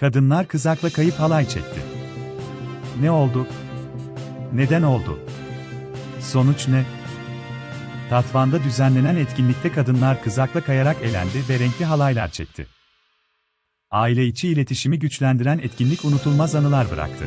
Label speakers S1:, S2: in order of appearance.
S1: Kadınlar kızakla kayıp halay çekti. Ne oldu? Neden oldu? Sonuç ne? Tatvan'da düzenlenen etkinlikte kadınlar kızakla kayarak elendi ve renkli halaylar çekti. Aile içi iletişimi güçlendiren etkinlik unutulmaz anılar bıraktı.